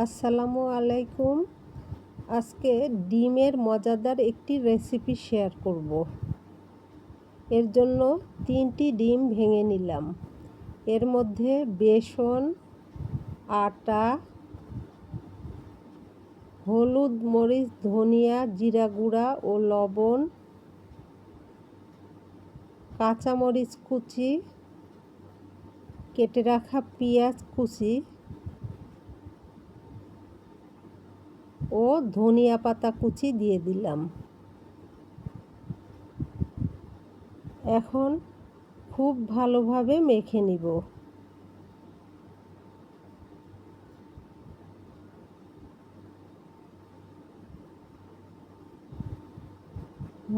আসসালামু আলাইকুম। আজকে ডিমের মজাদার একটি রেসিপি শেয়ার করব। এর জন্য তিনটি ডিম ভেঙে নিলাম। এর মধ্যে বেসন, আটা, হলুদ মরিচ, ধনিয়া, জিরা গুঁড়া ও লবণ, কাঁচামরিচ কুচি, কেটে রাখা পেঁয়াজ কুচি ও ধনিয়া পাতা কুচি দিয়ে দিলাম। এখন খুব ভালোভাবে মেখে নিব।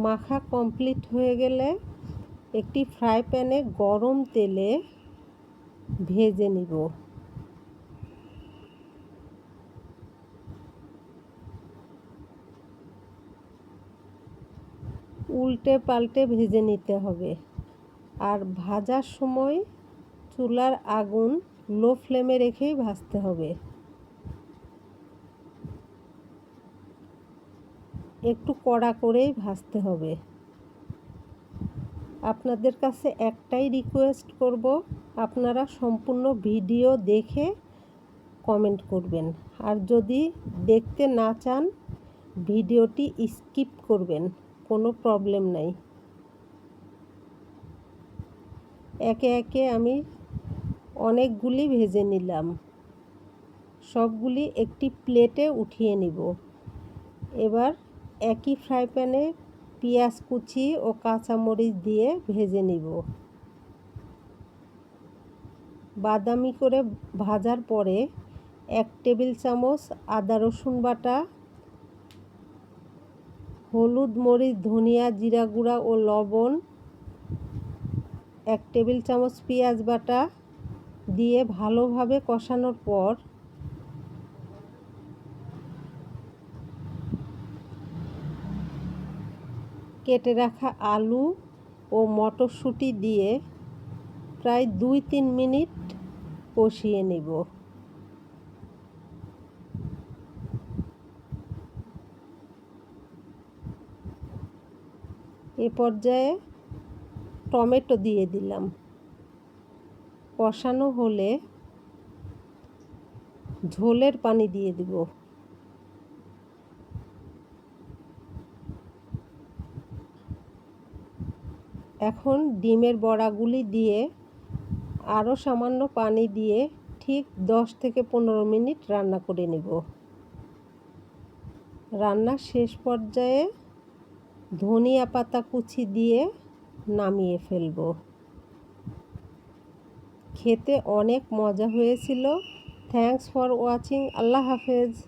মাখা কমপ্লিট হয়ে গেলে একটি ফ্রাই প্যানে গরম তেলে ভেজে নিব। উল্টে পাল্টে ভেজে নিতে হবে। আর ভাজার সময় চুলার আগুন লো ফ্লেমে রেখেই ভাজতে হবে। একটু কড়া করেই ভাজতে হবে। আপনাদের কাছে একটাই রিকোয়েস্ট করব, আপনারা সম্পূর্ণ ভিডিও দেখে কমেন্ট করবেন। আর যদি দেখতে না চান, ভিডিওটি স্কিপ করবেন। কোনো প্রবলেম নাই। একে একে আমি অনেকগুলি ভেজে নিলাম। সবগুলি একটি প্লেটে উঠিয়ে নিব। এবার একই ফ্রাই প্যানে পেঁয়াজ কুচি ও কাঁচামরিচ দিয়ে ভেজে নিব। বাদামি করে ভাজার পরে এক টেবিল চামচ আদা রসুন বাটা হলুদ, মরিচ, ধনিয়া, জিরা গুঁড়া ও লবণ, এক টেবিল চামচ পেঁয়াজ বাটা দিয়ে ভালোভাবে কষানোর পর কেটে রাখা আলু ও মটরশুঁটি দিয়ে প্রায় দুই তিন মিনিট কষিয়ে নেব। এ পর্যায়ে টমেটো দিয়ে দিলাম। কষানো হলে ঝোলের পানি দিয়ে দিব। এখন ডিমের বড়াগুলি দিয়ে আরও সামান্য পানি দিয়ে ঠিক দশ থেকে পনেরো মিনিট রান্না করে নেব। রান্নার শেষ পর্যায়ে ধনিয়া পাতা কুচি দিয়ে নামিয়ে ফেলব। খেতে অনেক মজা হয়েছিল। থ্যাংকস ফর ওয়াচিং আল্লাহ হাফেজ।